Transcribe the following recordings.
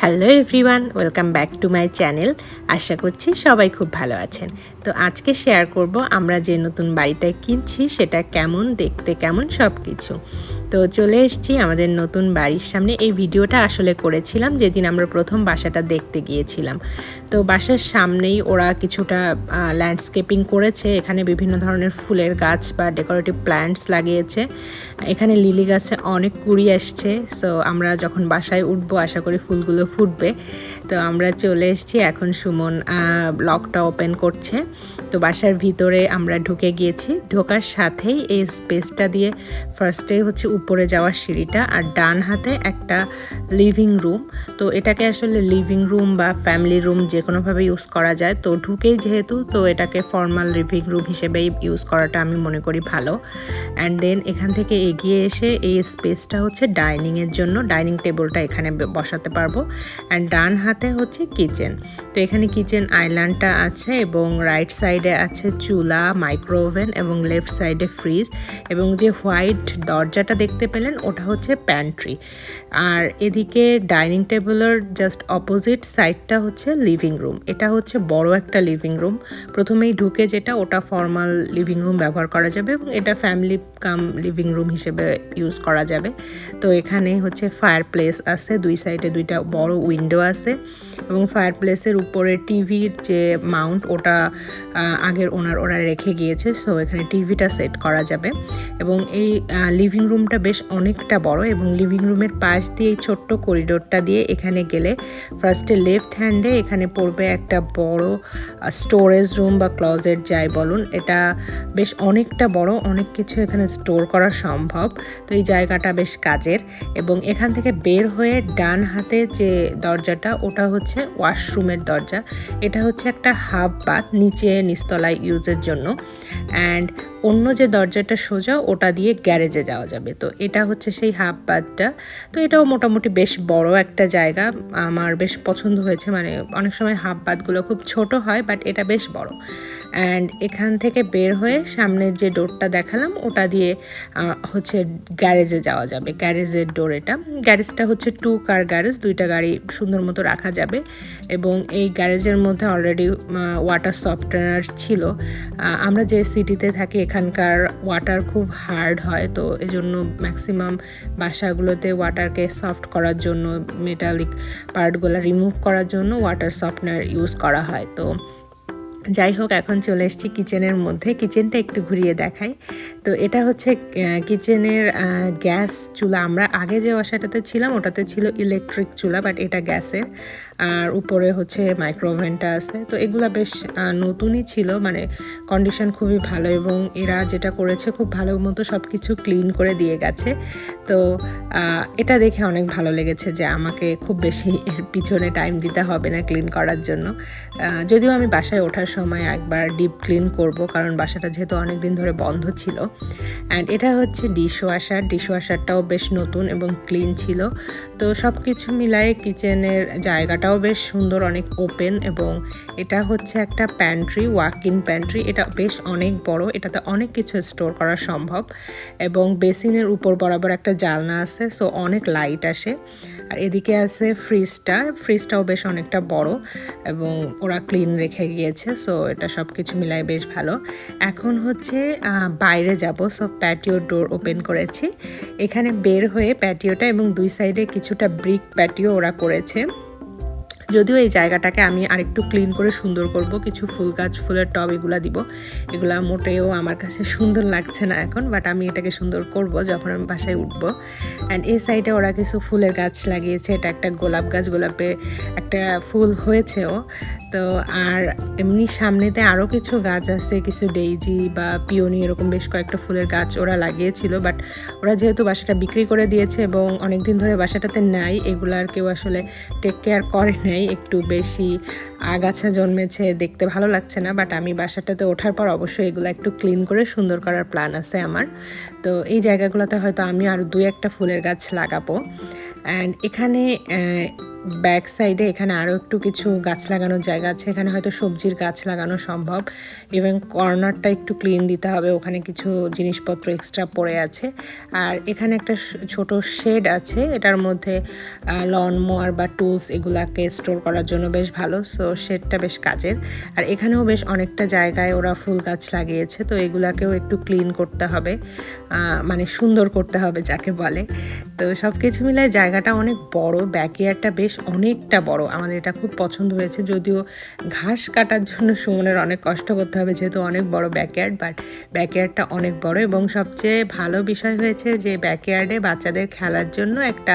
Hello everyone welcome back to my channel আশা করছি সবাই খুব ভালো আছেন। তো আজকে শেয়ার করব আমরা যে নতুন বাড়িটায় কিনছি, সেটা কেমন, দেখতে কেমন সব কিছু তো চলে এসেছি আমাদের নতুন বাড়ির সামনে। এই ভিডিওটা আসলে করেছিলাম যেদিন আমরা প্রথম বাসাটা দেখতে গিয়েছিলাম। তো বাসার সামনেই ওরা কিছুটা ল্যান্ডস্কেপিং করেছে। এখানে বিভিন্ন ধরনের ফুলের গাছ বা ডেকোরেটিভ প্ল্যান্টস লাগিয়েছে। এখানে লিলি গাছে অনেক কুড়ি আসছে। সো আমরা যখন বাসায় উঠবো, আশা করি ফুলগুলো ফুটবে। তো আমরা চলে এসেছি। এখন সুমন লকটা ওপেন করছে। তো বাসার ভিতরে আমরা ঢুকে গিয়েছি। ঢোকার সাথেই এই স্পেসটা দিয়ে ফার্স্টে হচ্ছে উপরে যাওয়ার সিঁড়িটা আর ডান হাতে একটা লিভিং রুম তো এটাকে আসলে লিভিং রুম বা ফ্যামিলি রুম যে কোনোভাবে ইউজ করা যায়। তো ঢুকেই যেহেতু, তো এটাকে ফর্মাল লিভিং রুম হিসেবেই ইউজ করাটা আমি মনে করি ভালো। অ্যান্ড দেন এখান থেকে এগিয়ে এসে এই স্পেসটা হচ্ছে ডাইনিংয়ের জন্য। ডাইনিং টেবিলটা এখানে বসাতে পারব। অ্যান্ড ডান হাতে হচ্ছে কিচেন তো এখানে কিচেন আইল্যান্ডটা আছে এবং রাইট সাইডে আছে চুলা মাইক্রোওভেন এবং লেফট সাইডে ফ্রিজ এবং যে হোয়াইট দরজাটা দেখতে পেলেন, ওটা হচ্ছে প্যান্ট্রি আর এদিকে ডাইনিং টেবিলের জাস্ট অপোজিট সাইডটা হচ্ছে লিভিং রুম এটা হচ্ছে বড় একটা লিভিং রুম প্রথমেই ঢুকে যেটা, ওটা ফর্মাল লিভিং রুম ব্যবহার করা যাবে এবং এটা ফ্যামিলি কাম লিভিং রুম হিসেবে ইউজ করা যাবে। তো এখানে হচ্ছে ফায়ার প্লেস আছে, দুই সাইডে দুইটা বড় উইন্ডো আছে এবং ফায়ার প্লেসের উপরে টিভির যে মাউন্ট ওটা আগের ওনার ওরা রেখে গিয়েছে সো এখানে টিভিটা সেট করা যাবে। এবং এই লিভিং রুমটা বেশ অনেকটা বড় এবং লিভিং রুমের পাশ দিয়ে এই ছোট্ট করিডোরটা দিয়ে এখানে গেলে ফার্স্টে লেফট হ্যান্ডে এখানে পড়বে একটা বড় স্টোরেজ রুম বা ক্লজেট যাই বলুন। এটা বেশ অনেকটা বড়, অনেক কিছু এখানে স্টোর করা সম্ভব। তো এই জায়গাটা বেশ কাজের এবং এখান থেকে বের হয়ে ডান হাতে যে দরজাটা, ওটা হচ্ছে ওয়াশরুমের দরজা। এটা হচ্ছে একটা হাফ বাথ নিচে নিস্তলায় ইউজের জন্য। অ্যান্ড অন্য যে দরজাটা সোজা, ওটা দিয়ে গ্যারেজে যাওয়া যাবে। তো এটা হচ্ছে সেই হাফ বাদটা। তো এটাও মোটামুটি বেশ বড় একটা জায়গা। আমার বেশ পছন্দ হয়েছে। মানে অনেক সময় হাফ বাদগুলো খুব ছোট হয়, বাট এটা বেশ বড়। অ্যান্ড এখান থেকে বের হয়ে সামনের যে ডোরটা দেখালাম, ওটা দিয়ে হচ্ছে গ্যারেজে যাওয়া যাবে। গ্যারেজের ডোর এটা। গ্যারেজটা হচ্ছে টু কার গ্যারেজ, দুইটা গাড়ি সুন্দর মতো রাখা যাবে। এবং এই গ্যারেজের মধ্যে অলরেডি ওয়াটার সফটওয়্যার ছিল। আমরা যে সিটিতে থাকি, এখানকার ওয়াটার খুব হার্ড হয়। তো এই জন্য ম্যাক্সিমাম বাসাগুলোতে ওয়াটারকে সফট করার জন্য মেটালিক পার্টগুলো রিমুভ করার জন্য ওয়াটার সফটওয়্যার ইউজ করা হয়। তো যাই হোক, এখন চলে এসেছি কিচেনের মধ্যে। কিচেনটা একটু ঘুরিয়ে দেখাই। তো এটা হচ্ছে কিচেনের গ্যাস চুলা। আমরা আগে যে বাসাটাতে ছিলাম, ওটাতে ছিল ইলেকট্রিক চুলা, বাট এটা গ্যাসের। আর উপরে হচ্ছে মাইক্রোওভেনটা আছে। তো এগুলা বেশ নতুনই ছিল। মানে কন্ডিশন খুবই ভালো এবং এরা যেটা করেছে খুব ভালো মতো সব কিছু ক্লিন করে দিয়ে গেছে। তো এটা দেখে অনেক ভালো লেগেছে যে আমাকে খুব বেশি এর পিছনে টাইম দিতে হবে না ক্লিন করার জন্য। যদিও আমি বাসায় ওঠার সময় একবার ডিপ ক্লিন করব, কারণ বাসাটা যেহেতু অনেক দিন ধরে বন্ধ ছিল। অ্যান্ড এটা হচ্ছে ডিশ ওয়াশার ডিশ ওয়াশারটাও বেশ নতুন এবং ক্লিন ছিল। তো সব কিছু মিলায়ে কিচেনের জায়গাটাও বেশ সুন্দর, অনেক ওপেন এবং এটা হচ্ছে একটা প্যান্ট্রি ওয়াক ইন প্যান্ট্রি এটা বেশ অনেক বড়, এটাতে অনেক কিছু স্টোর করা সম্ভব এবং বেসিনের উপর বরাবর একটা জালনা আছে সো অনেক লাইট আসে। আর এদিকে আছে ফ্রিজটা ফ্রিজটাও বেশ অনেকটা বড় এবং ওরা ক্লিন রেখে গিয়েছে সো এটা সব কিছু মিলাই বেশ ভালো। এখন হচ্ছে বাইরে যাব সো প্যাটিও ডোর ওপেন করেছি। এখানে বের হয়ে প্যাটিওটা এবং দুই সাইডে কিছুটা ব্রিক প্যাটিও ওরা করেছে। যদিও এই জায়গাটাকে আমি আরেকটু ক্লিন করে সুন্দর করব, কিছু ফুল গাছ, ফুলের টব এগুলা দিব। এগুলা মোটেও আমার কাছে সুন্দর লাগছে না এখন বাট আমি এটাকে সুন্দর করব যখন আমি বাসায় উঠব। অ্যান্ড এই সাইডে ওরা কিছু ফুলের গাছ লাগিয়েছে, এটা একটা গোলাপ গাছ, গোলাপে একটা ফুল হয়েছেও। তো আর এমনি সামনেতে আরও কিছু গাছ আছে, কিছু ডেইজি বা পিওনি এরকম বেশ কয়েকটা ফুলের গাছ ওরা লাগিয়েছিল বাট ওরা যেহেতু বাসাটা বিক্রি করে দিয়েছে এবং অনেক দিন ধরে বাসাটাতে নাই এগুলো আর কেউ আসলে টেক কেয়ার করে নেই, একটু বেশি আগাছা জন্মেছে, দেখতে ভালো লাগছে না বাট আমি বাসাটাতে ওঠার পর অবশ্যই এগুলো একটু ক্লিন করে সুন্দর করার প্ল্যান আছে আমার। তো এই জায়গাগুলোতে হয়তো আমি আর দু একটা ফুলের গাছ লাগাবো। অ্যান্ড এখানে ব্যাক সাইডে এখানে আরও একটু কিছু গাছ লাগানোর জায়গা আছে। এখানে হয়তো সবজির গাছ লাগানো সম্ভব। এবং কর্নারটা একটু ক্লিন দিতে হবে। ওখানে কিছু জিনিসপত্র এক্সট্রা পড়ে আছে। আর এখানে একটা ছোট শেড আছে। এটার মধ্যে লন মোয়ার বা টুলস এগুলাকে স্টোর করার জন্য বেশ ভালো। সো শেডটা বেশ কাজের। আর এখানেও বেশ অনেকটা জায়গায় ওরা ফুল গাছ লাগিয়েছে। তো এগুলাকেও একটু ক্লিন করতে হবে। মানে সুন্দর করতে হবে যাকে বলে। তো সব কিছু মিলায় জায়গাটা অনেক বড়। ব্যাকয়ার্ডটা বেশ অনেকটা বড়। আমাদের এটা খুব পছন্দ হয়েছে। যদিও ঘাস কাটার জন্য সুমনের অনেক কষ্ট করতে হবে, যেহেতু অনেক বড় ব্যাকয়ার্ড বাট ব্যাকয়ার্ডটা অনেক বড় এবং সবচেয়ে ভালো বিষয় হয়েছে যে ব্যাকয়ার্ডে বাচ্চাদের খেলার জন্য একটা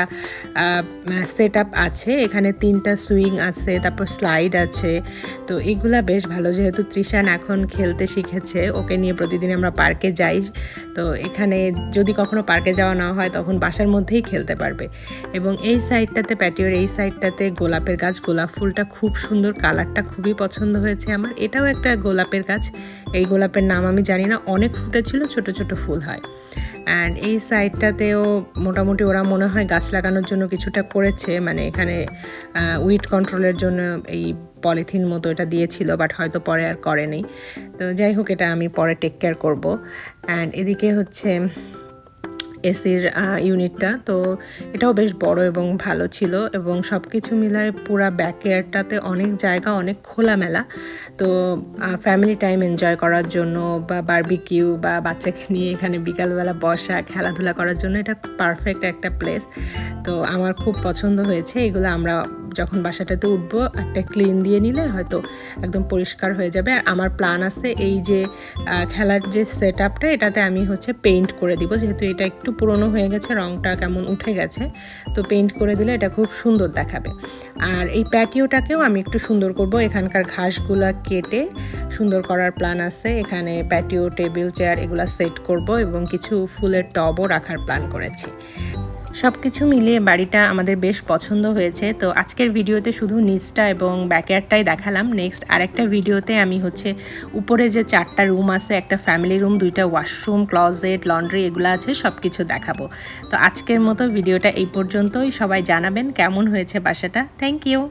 সেট আছে। এখানে তিনটা সুইং আছে, তারপর স্লাইড আছে। তো এগুলা বেশ ভালো, যেহেতু ত্রিশান এখন খেলতে শিখেছে, ওকে নিয়ে প্রতিদিন আমরা পার্কে যাই। তো এখানে যদি কখনো পার্কে যাওয়া না হয়, তখন বাসার মধ্যেই খেলতে পারবে। এবং এই সাইডটাতে প্যাটিওর এই সাইডটাতে গোলাপের গাছ, গোলাপ ফুলটা খুব সুন্দর, কালারটা খুবই পছন্দ হয়েছে আমার। এটাও একটা গোলাপের গাছ। এই গোলাপের নাম আমি জানি না, অনেক ফুটেছিল, ছোট ছোট ফুল হয়। অ্যান্ড এই সাইডটাতেও মোটামুটি ওরা মনে হয় গাছ লাগানোর জন্য কিছুটা করেছে মানে এখানে উইট কন্ট্রোলের জন্য এই পলিথিন মতো এটা দিয়েছিল বাট হয়তো পরে আর করেনি। তো যাই হোক, এটা আমি পরে টেক কেয়ার করব। অ্যান্ড এদিকে হচ্ছে এসির ইউনিটটা। তো এটাও বেশ বড় এবং ভালো ছিল এবং সব কিছু মিলায় পুরা ব্যাকয়ার্ডটাতে অনেক জায়গা, অনেক খোলামেলা। তো ফ্যামিলি টাইম এনজয় করার জন্য বা বারবিকিউ বা বাচ্চাকে নিয়ে এখানে বিকালবেলা বসা, খেলাধুলা করার জন্য এটা পারফেক্ট একটা প্লেস তো আমার খুব পছন্দ হয়েছে, এগুলো আমরা যখন বাসাটাতে উঠবো, একটা ক্লিন দিয়ে নিলে হয়তো একদম পরিষ্কার হয়ে যাবে। আর আমার প্ল্যান আছে এই যে খেলার যে সেট আপটা এটাতে আমি হচ্ছে পেইন্ট করে দিব। যেহেতু এটা একটু পুরনো হয়ে গেছে, রংটা কেমন উঠে গেছে, তো পেইন্ট করে দিলে এটা খুব সুন্দর দেখাবে। আর এই প্যাটিওটাকেও আমি একটু সুন্দর করব। এখানকার ঘাসগুলা কেটে সুন্দর করার প্ল্যান আছে। এখানে প্যাটিও টেবিল চেয়ার এগুলা সেট করব এবং কিছু ফুলের টবও রাখার প্ল্যান করেছি। সব কিছু মিলিয়ে বাড়িটা আমাদের বেশ পছন্দ হয়েছে। তো আজকের ভিডিওতে শুধু নিচটা এবং ব্যাকয়ার্ডটাই দেখালাম। নেক্সট আরেকটা ভিডিওতে আমি হচ্ছে উপরে যে চারটা রুম আছে, একটা ফ্যামিলি রুম দুইটা ওয়াশরুম ক্লজেট লন্ড্রি এগুলো আছে সব কিছু দেখাবো। তো আজকের মতো ভিডিওটা এই পর্যন্তই। সবাই জানাবেন কেমন হয়েছে বাসাটা। Thank you